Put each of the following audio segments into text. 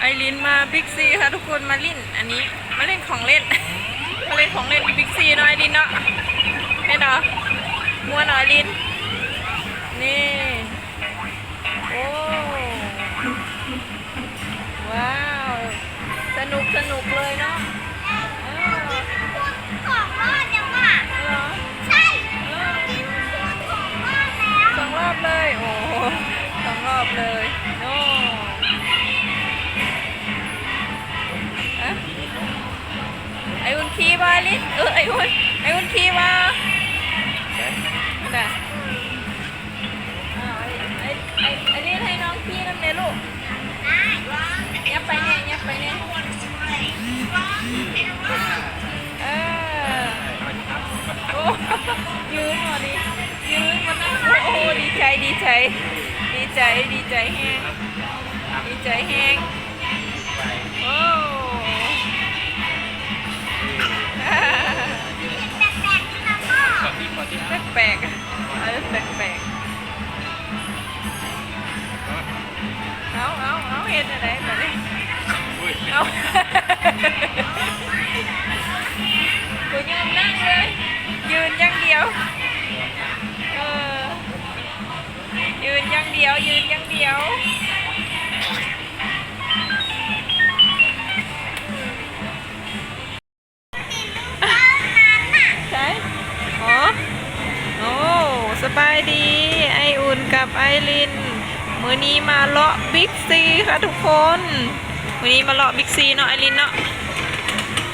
ไอรินมาบิ๊กซีค่ะทุกคนมาเล่นอันนี้มาเล่นของเล่น มาเล่นของเล่นบิ๊กซีเนาะไอรินเนาะเห็นเหรอมัวหน่อยลินนี่โอ้ว้าวสนุกสนุกเลยเนาะเออของรอดยังอะเหรอใช่เออของรอดแล้วสองรอบเลย โอ้โหสองรอบเลย อุ่นขี่มาลินเออไออุ่นไออุ่นขี่มาไม่ได้อ้าวไอไอไอไอลินให้น้องขี่น้ำเนยลูกได้ร้องยับไปเนี่ยยับไปเนี่ยเออโอ้ยืนมาดิยืนมานั่งโอ้ดีใจดีใจดีใจดีใจแห้งดีใจแห้งโอ้ แปลกๆอะเออแปลกๆเอาเอาเอาเห็นอะไรแบบนี้เอากูยืนนั่งเลย ยืนอย่างเดียว เออ ยืนอย่างเดียว ยืนอย่างเดียว มือนี้มาเลาะบิ๊กซีเนาะไอรินเนาะ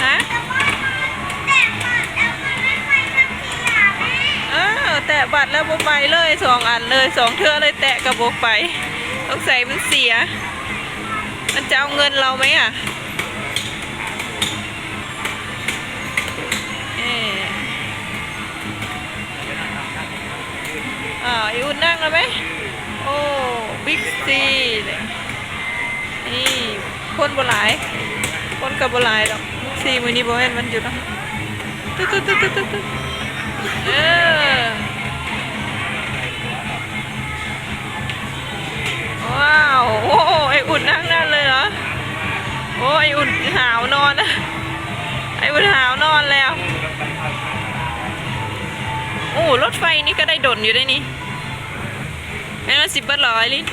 ฮะแต่ว่าแต่ว่าไม่ไปกับพี่ยาแม่เออแตะบัตรแล้วโบไปเลยสองอันเลยสองเทือเลยแตะกับโบไปต้องใส่มันเสีย มันจะเอาเงินเราไหมอะเอ่ออ่าวไออุ่นนั่งแล้วไหมโอ้บิ๊กซีเลยนี่ คนโบหลาย คนกับโบหลายดอกบิ๊กซีมือนี้โบเห็นมันอยู่เนาะตึ๊ดตึ๊ดตึ๊ดตึ๊ดตึ๊ดเออว้าวโอ้ไออุ่นนั่งนั่นเลยเหรอโอ้ไออุ่นหาวนอนนะไออุ่นหาวนอนแล้วโอ้รถไฟนี่ก็ได้ดนอยู่ได้นี่แม่นว่าสิบเบิร์เหรอไอริน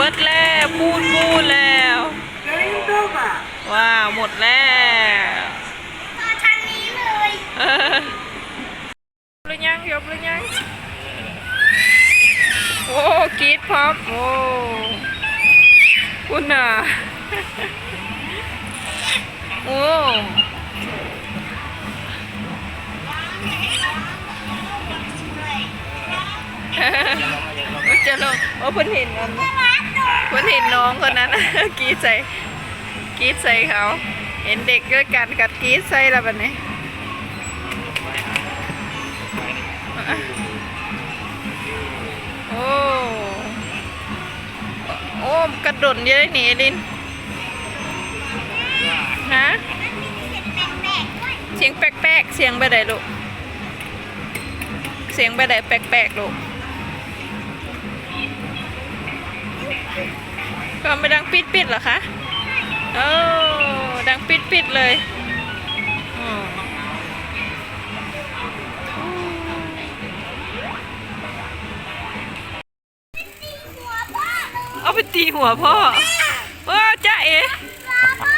บิร์ดแล้วพูดพูดแล้วว้าวหมดแล้วต่อทางนี้เลยเออหรือยังยบหรือยังโอ้กรีดพร้อมโอ้คุณน่ะโอ้มันจะลงโอ้เพิ่นเห็นอัน เพิ่นเห็นน้องคนนั้นกีดใส่กีดใส่เขา เห็นเด็กด้วยกันกัดกีดใส่แล้วแบบนี้โอ้โอ้กระโดดเยอะเลยนี่เอลินฮะเสียงแปลกๆเสียงไปไหนลูกเสียงไปไหนแปลกๆลูก ก็ไม่ดังปิดปิดๆเหรอคะโอ้ดังปิดปิดๆเลยอ๋ออืมหัวพ่อเลยเอาไปตีหัวพ่อเออจ้าเอ๋พ่อพ่อ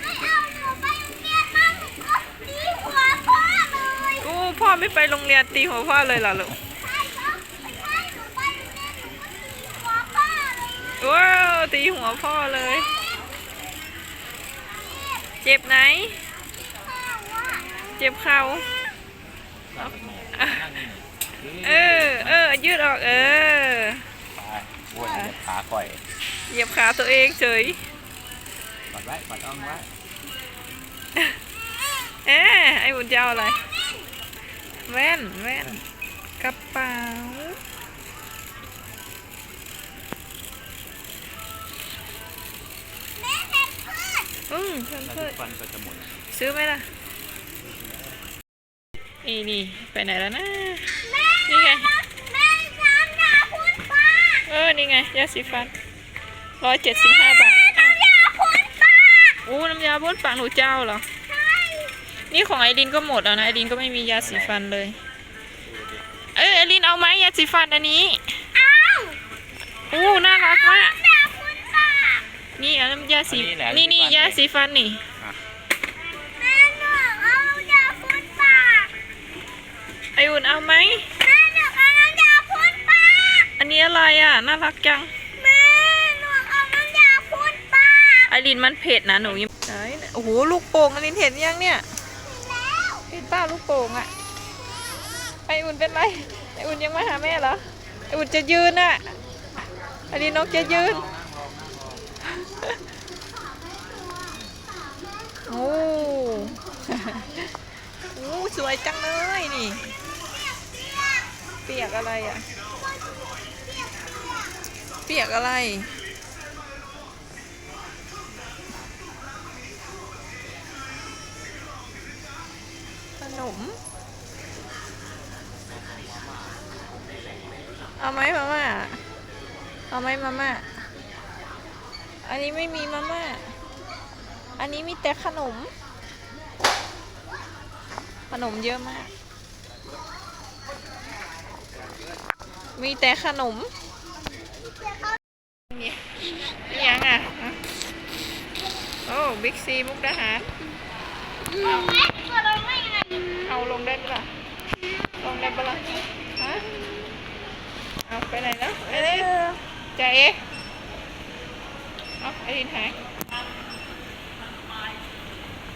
ไม่เอาหนูไปโรงเรียนบ้างหนูก็ตีหัวพ่อเลยโอ้พ่อไม่ไปโรงเรียนตีหัวพ่อเลยเหรอลูก ใช่ครับไม่ใช่หนูไปโรงเรียนหนูก็ตีหัวพ่อเลย ว้าวตีหัวพ่อเลย เจ็บไหน เจ็บเข่าอะเออ เออ ยืดออก เออปวดขาก่อย เหยียบขาตัวเองเฉยกอดไว้กอดอ้อมไว้ เอ๊ะไอ้บุญเจะเอาอะไร แว่น แว่นกระเป๋า อนอืมเพื่อนแล้วเพื่อนฟันก็จะหมดซื้อไหมล่ะนี่นี่ไปไหนแล้วนะแม่นี่ไงแม่น้ำยาพูดป้าเออนี่ไงยาสีฟันร้อยเจ็ดสิบห้าบาทอะน้ำยาพ่นปากอู้น้ำยาบ้วนปากหนูเจ้าเหรอใช่นี่ของไอรินก็หมดแล้วนะไอรินก็ไม่มียาสีฟันเลย เอ้ยไอรินเอาไหมยาสีฟันอันนี้อ้าวอู้น่ารักมาก น้ำยาพ่นปาก นี่เอาน้ำยาสี อันนี้แหละนี่นี่สีฟัน ยาสีฟันนี่ แม่หนูเอาน้ำยาพ่นปากไออุ่นเอาไหม แม่หนูเอาน้ำยาพ่นปากอันนี้อะไรอะ น่ารักจัง แม่หนูเอาน้ำยาพ่นปากไอรินมันเผ็ดนะหนูยังไหนโอ้โห ลูกโป่งไอรินเห็นยังเนี่ย แล้วเห็นป้าลูกโป่งอะ ไออุ่นเป็นไร ไออุ่นยังมาหาแม่เหรอ ไออุ่นจะยืนอะไอรินนกจะยืน อ้สวยจังเลยนี่ เปียกอะไรอะ เปียกอะไร ขนม เอาไหมมาม่า เอาไหมมาม่า อันนี้ไม่มีมาม่า อันนี้มีแต่ขนม ขนมเยอะมาก มีแต่ขนมนี่นี่ยังอะฮะโอ้บิ๊กซีมุกดาหารเอาไหมตัวเราลงได้ปะล่ะลงได้ปะล่ะฮะเอาไปไหนแล้วไอ้เล่ใจเอ๊ะเอาไอ้ดินหาย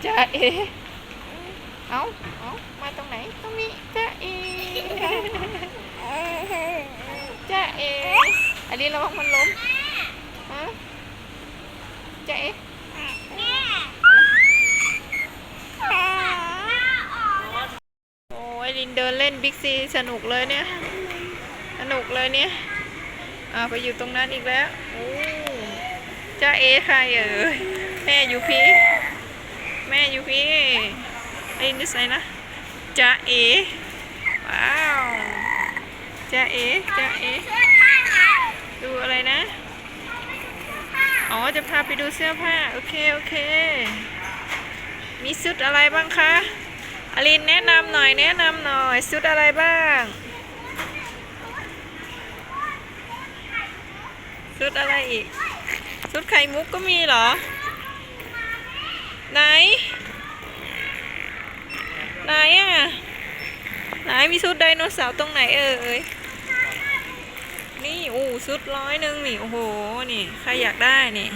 จ่าเอ๊ะ เอาเอามาตรงไหน ตรงนี้จ่าเอ๊ะจ่าเอ๊ะไอ้ดินระวังมันล้มฮะจ่าเอ๊ะแม่โอ้ยลินเดินเล่นบิ๊กซีสนุกเลยเนี่ย สนุกเลยเนี่ยอ่าไปอยู่ตรงนั้นอีกแล้วโอ้จ้าเอใครเอ่ยแม่อยู่พี่ แม่อยู่พี่ ไอ้นี่ใส่นะจ้าเอว้าวจ้าเอจ้าเอดูอะไรนะ อ๋อ จะพาไปดูเสื้อผ้า โอเค โอเค มีชุดอะไรบ้างคะอลินแนะนำหน่อย แนะนำหน่อยชุดอะไรบ้างชุดอะไรอีกชุดไข่มุกก็มีเหรอ ไหน ไหนอะไหนมีชุดไดโนเสาร์ตรงไหนเอ่ยนี่โอ้ชุดร้อยหนึ่งนี่โอ้โหนี่ใครอยากได้นี่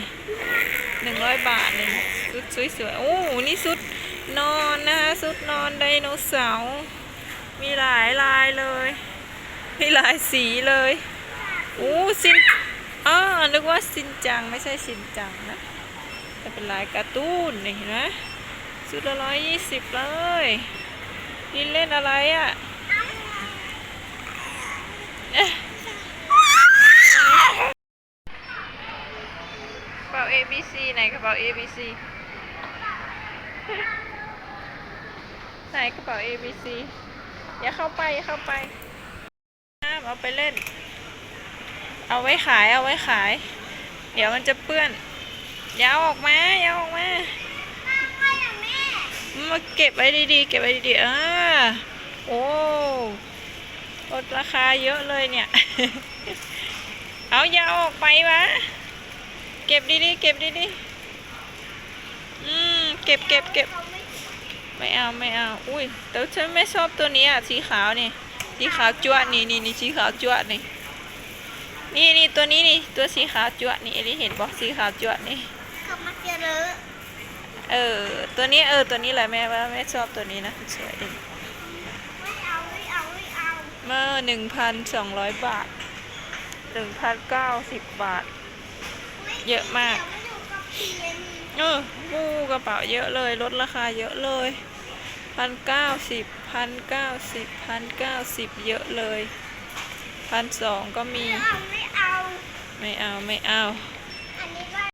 หนึ่งร้อยบาทนี่ชุดสวยๆโอ้นี่ชุดนอนนะคะชุดนอนไดโนเสาร์มีหลายลายเลย มีหลายสีเลยอู้ซินอ้านึกว่าซินจังไม่ใช่ซินจังนะแต่เป็นลายการ์ตูนนี่เห็นไหมชุดละร้อยยี่สิบเลย นี่เล่นอะไรอะ่ะกระเป๋า A B C ไหนกระเป๋า A B C ไหนกระเป๋า A B C อย่าเข้าไปอย่าเข้าไปห้ามเอาไปเล่น เอาไว้ขายเอาไว้ขาย เดี๋ยวมันจะเปื้อนอย่าเออกมาอย่าเอาออกมา มาเก็บไว้ดีๆ เก็บไว้ดีๆอ่าโอ้ลดราคาเยอะเลยเนี่ย เอายาออกไปวะ เก็บดีๆ เก็บดีๆ อืม เก็บเก็บเก็บ ไม่เอาไม่เอา อุ้ย แต่ฉันไม่ชอบตัวนี้อะ สีขาวนี่ สีขาวจวะนี่นี่นี่สีขาวจวะนี่ นี่นี่ตัวนี้นี่ ตัวสีขาวจวะนี่เอลิเห็นบอกสีขาวจวะนี่กลับมาเจอเลย เออ ตัวนี้เออ ตัวนี้แหละแม่ว่าแม่ชอบตัวนี้นะสวยดีเอาไม่เอาไม่เอาเมื่อหนึ่งพันสองร้อยบาทหนึ่งพันเก้าสิบบาท เยอะมาก เออมูกระเป๋าเยอะเลย ลดราคาเยอะเลยพันเก้าสิบพันเก้าสิบพันเก้าสิบเยอะเลยพันสองก็มี ไม่เอา ไม่เอา ไม่เอาไม่เอา